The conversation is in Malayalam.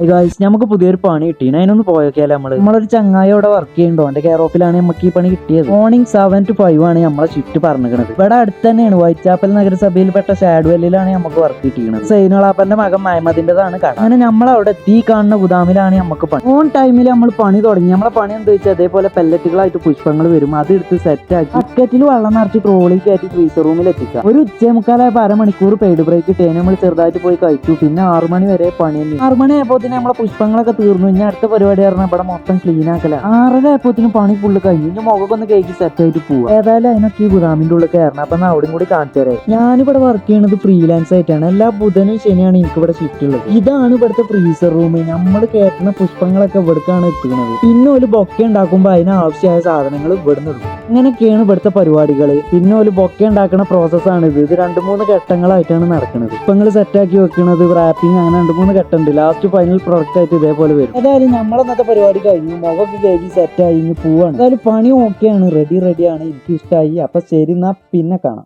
ഗായ്സ് നമുക്ക് പുതിയൊരു പണി കിട്ടി അതിനൊന്ന് പോയൊക്കെയാലേ നമ്മൾ? നമ്മളൊരു ചങ്ങായി അവിടെ വർക്ക് ചെയ്യുന്നുണ്ടോ. എന്റെ കെയർ ഓഫിലാണ് നമുക്ക് ഈ പണി കിട്ടിയത്. മോർണിംഗ് സെവൻ ടു ഫൈവ് ആണ് നമ്മളെ ഷിഫ്റ്റ് പറഞ്ഞിരിക്കുന്നത് ഇവിടെ അടുത്ത് തന്നെയാണ് വൈറ്റാപ്പൽ നഗരസഭയിൽപ്പെട്ട ഷാഡ്വെല്ലിലാണ് നമുക്ക് വർക്ക് കിട്ടിയത് സൈനുളാപ്പന്റെ മകൻ മഹമ്മദിന്റെതാണ് കട. അങ്ങനെ നമ്മളവിടെ തീ കാണുന്ന ഗുദാമിലാണ് നമുക്ക് പണി. ഓൺ ടൈമിൽ നമ്മൾ പണി തുടങ്ങി. നമ്മളെ പണി എന്താ വെച്ചാൽ അതേപോലെ പെല്ലറ്റുകളായിട്ട് പുഷ്പങ്ങൾ വരും. അത് എടുത്ത് സെറ്റ് ആക്കി. ബക്കറ്റിൽ വെള്ളം നിറച്ച് ട്രോളിൽ കയറ്റി ഫ്രീസർ റൂമിൽ എത്തിക്കുക. ഒരു ഉച്ചമുക്കാലായപ്പോൾ അരമണിക്കൂർ പെയ്ഡ് ബ്രേക്ക് ഇട്ടേ നമ്മൾ ചെറുതായിട്ട് പോയി കഴിച്ചു. പിന്നെ ആറുമണി വരെ പണി ആറുമണി ആറു ആയപ്പോത്തിന് നമ്മളെ പുഷ്പങ്ങളൊക്കെ തീർന്നു. ഇനി അടുത്ത പരിപാടി പറഞ്ഞാൽ ഇവിടെ മൊത്തം ക്ലീൻ ആക്കല. ആറര ആയപ്പോത്തിന് പണി ഫുള്ള് കഴിഞ്ഞു. ഇനി മുഖമൊക്കെ ഒന്ന് കേക്ക് സെറ്റ് ആയിട്ട് പോവാ. ഏതായാലും അതിനൊക്കെ ഈ ഗുദാമിന്റെ ഉള്ളിൽ കയറണം അപ്പൊ അവിടെയും കൂടി കാണിച്ചു തരാം. ഞാനിവിടെ വർക്ക് ചെയ്യണത് ഫ്രീലാൻസ് ആയിട്ടാണ്. എല്ലാ ബുധനും ശനിയാണ് എനിക്ക് ഇവിടെ ഷിഫ്റ്റ് ഉള്ളത്. ഇതാണ് ഇവിടുത്തെ ഫ്രീസർ റൂം നമ്മൾ കയറ്റുന്ന പുഷ്പങ്ങളൊക്കെ ഇവിടേക്കാണ് എത്തിക്കുന്നത് പിന്നെ ഒരു ബൊക്കെ ഉണ്ടാക്കുമ്പോൾ അതിന് ആവശ്യമായ സാധനങ്ങൾ ഇവിടുന്ന് എടുക്കും. ഇങ്ങനെയൊക്കെയാണ് ഇവിടുത്തെ പരിപാടികൾ പിന്നെ ഒരു ബൊക്കെ ഉണ്ടാക്കുന്ന പ്രോസസ്സാണ് ഇത്. ഇത് രണ്ട് മൂന്ന് ഘട്ടങ്ങളായിട്ടാണ് നടക്കുന്നത് പുഷ്പങ്ങൾ സെറ്റാക്കി വെക്കുന്നത് റാപ്പിംഗ് അങ്ങനെ രണ്ട് മൂന്ന് ഘട്ടമുണ്ട് ലാസ്റ്റ് ഫൈനൽ പ്രൊഡക്റ്റ് ആയിട്ട് ഇതേപോലെ വരും. അതായത് നമ്മളെ ഇന്നത്തെ പരിപാടി കഴിഞ്ഞു. മുഖമൊക്കെ കഴുകി സെറ്റ് ഇനി പോവാണ്. അതായത് പണി ഓക്കെയാണ് റെഡി റെഡിയാണ് എനിക്ക് ഇഷ്ടമായി അപ്പൊ ശരി എന്നാ പിന്നെ കാണാം.